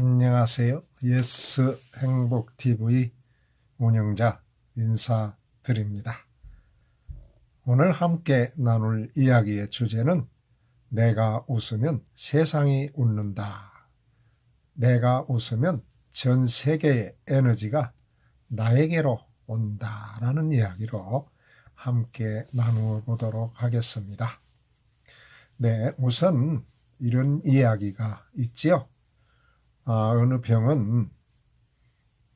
안녕하세요. 예스 행복 TV 운영자 인사드립니다. 오늘 함께 나눌 이야기의 주제는 내가 웃으면 세상이 웃는다. 내가 웃으면 전 세계의 에너지가 나에게로 온다라는 이야기로 함께 나누어 보도록 하겠습니다. 네, 우선 이런 이야기가 있지요. 아, 어느 병은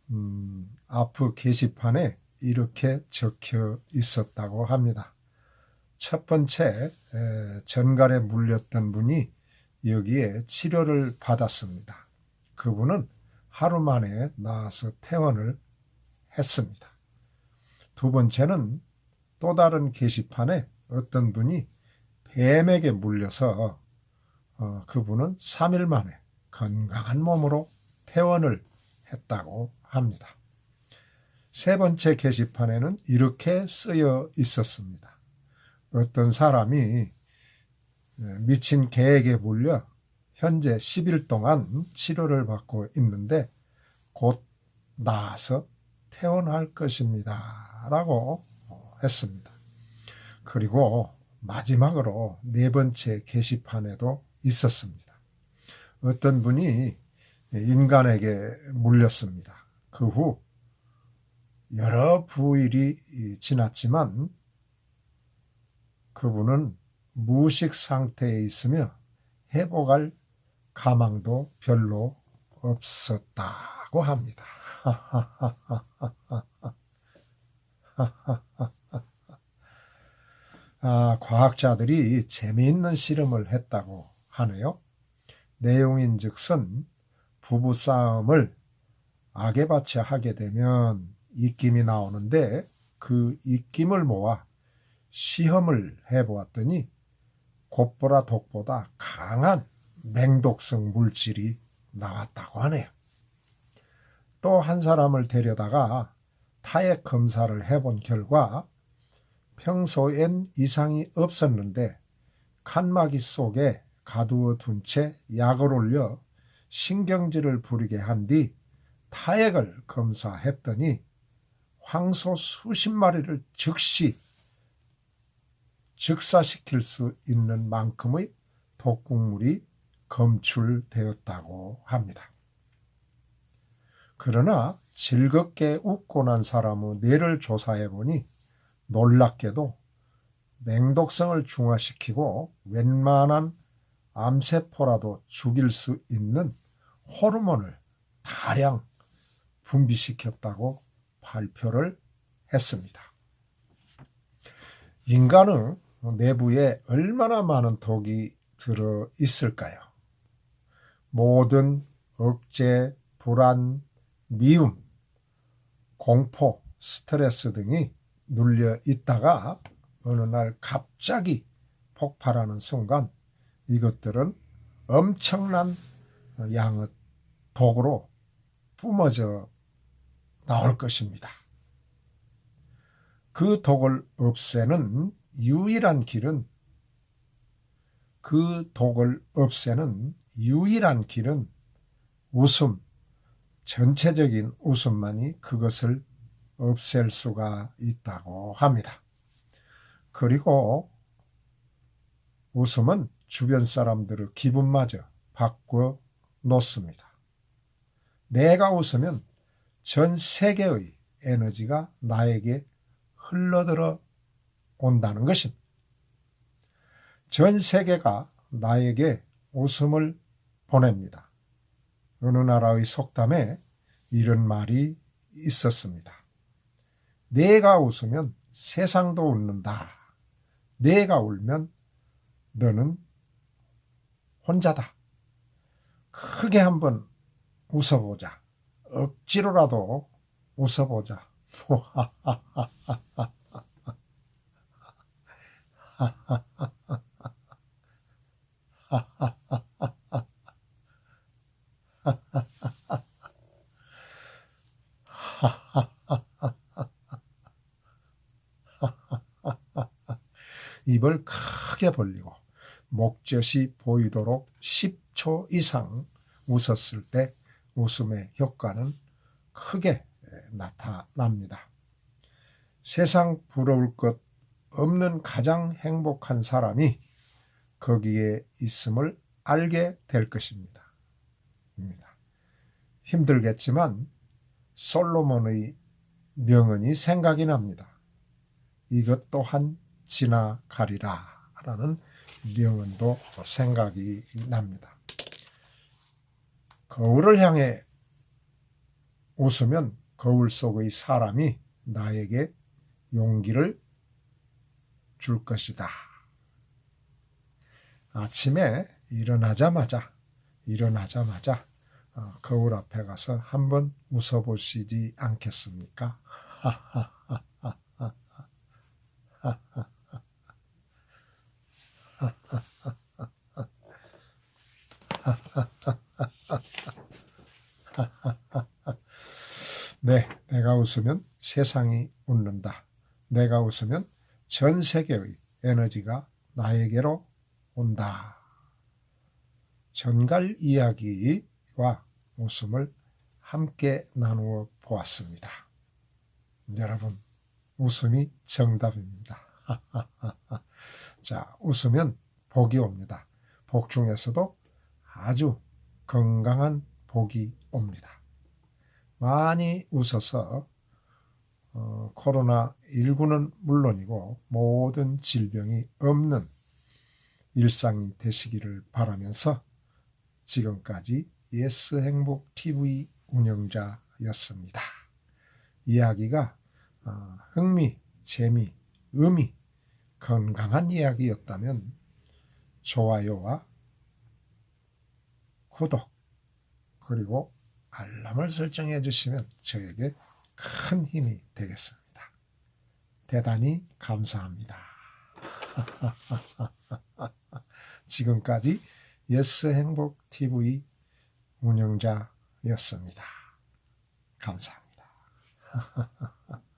음, 아프 게시판에 이렇게 적혀 있었다고 합니다. 첫 번째 에, 전갈에 물렸던 분이 여기에 치료를 받았습니다. 그분은 하루 만에 나와서 퇴원을 했습니다. 두 번째는 또 다른 게시판에 어떤 분이 뱀에게 물려서 어, 그분은 3일 만에 건강한 몸으로 퇴원을 했다고 합니다. 세 번째 게시판에는 이렇게 쓰여 있었습니다. 어떤 사람이 미친 개에게 물려 현재 10일 동안 치료를 받고 있는데 곧 나아서 퇴원할 것입니다. 라고 했습니다. 그리고 마지막으로 네 번째 게시판에도 있었습니다. 어떤 분이 인간에게 물렸습니다. 그 후 여러 부일이 지났지만 그분은 무식 상태에 있으며 회복할 가망도 별로 없었다고 합니다. 아, 과학자들이 재미있는 실험을 했다고 하네요. 내용인즉슨 부부 싸움을 악에밭에 하게 되면 입김이 나오는데 그 입김을 모아 시험을 해보았더니 곱보라 독보다 강한 맹독성 물질이 나왔다고 하네요. 또 한 사람을 데려다가 타액 검사를 해본 결과 평소엔 이상이 없었는데 칸막이 속에 가두어 둔 채 약을 올려 신경질을 부리게 한 뒤 타액을 검사했더니 황소 수십 마리를 즉시 즉사시킬 수 있는 만큼의 독극물이 검출되었다고 합니다. 그러나 즐겁게 웃고 난 사람의 뇌를 조사해 보니 놀랍게도 맹독성을 중화시키고 웬만한 암세포라도 죽일 수 있는 호르몬을 다량 분비시켰다고 발표를 했습니다. 인간의 내부에 얼마나 많은 독이 들어 있을까요? 모든 억제, 불안, 미움, 공포, 스트레스 등이 눌려 있다가 어느 날 갑자기 폭발하는 순간 이것들은 엄청난 양의 독으로 뿜어져 나올 것입니다. 그 독을 없애는 유일한 길은 그 독을 없애는 유일한 길은 웃음, 전체적인 웃음만이 그것을 없앨 수가 있다고 합니다. 그리고 웃음은 주변 사람들의 기분마저 바꿔 놓습니다. 내가 웃으면 전 세계의 에너지가 나에게 흘러들어 온다는 것입니다. 전 세계가 나에게 웃음을 보냅니다. 어느 나라의 속담에 이런 말이 있었습니다. 내가 웃으면 세상도 웃는다. 내가 울면 너는 혼자다. 크게 한번 웃어보자. 억지로라도 웃어보자. 입을 크게 벌리고 목젖이 보이도록 10초 이상 웃었을 때 웃음의 효과는 크게 나타납니다. 세상 부러울 것 없는 가장 행복한 사람이 거기에 있음을 알게 될 것입니다. 입니다. 힘들겠지만 솔로몬의 명언이 생각이 납니다. 이것 또한 지나가리라 라는 명언도 생각이 납니다. 거울을 향해 웃으면 거울 속의 사람이 나에게 용기를 줄 것이다. 아침에 일어나자마자 일어나자마자 어, 거울 앞에 가서 한번 웃어보시지 않겠습니까? 네, 내가 웃으면 세상이 웃는다. 내가 웃으면 전 세계의 에너지가 나에게로 온다. 전갈 이야기와 웃음을 함께 나누어 보았습니다. 여러분, 웃음이 정답입니다. 자, 웃으면 복이 옵니다. 복 중에서도 아주 건강한 복이 옵니다. 많이 웃어서 어, 코로나19는 물론이고 모든 질병이 없는 일상이 되시기를 바라면서 지금까지 예스 행복 TV 운영자였습니다. 이야기가 어, 흥미, 재미, 의미, 건강한 이야기였다면 좋아요와 구독 그리고 알람을 설정해 주시면 저에게 큰 힘이 되겠습니다. 대단히 감사합니다. 지금까지 예스 행복 TV 운영자였습니다. 감사합니다.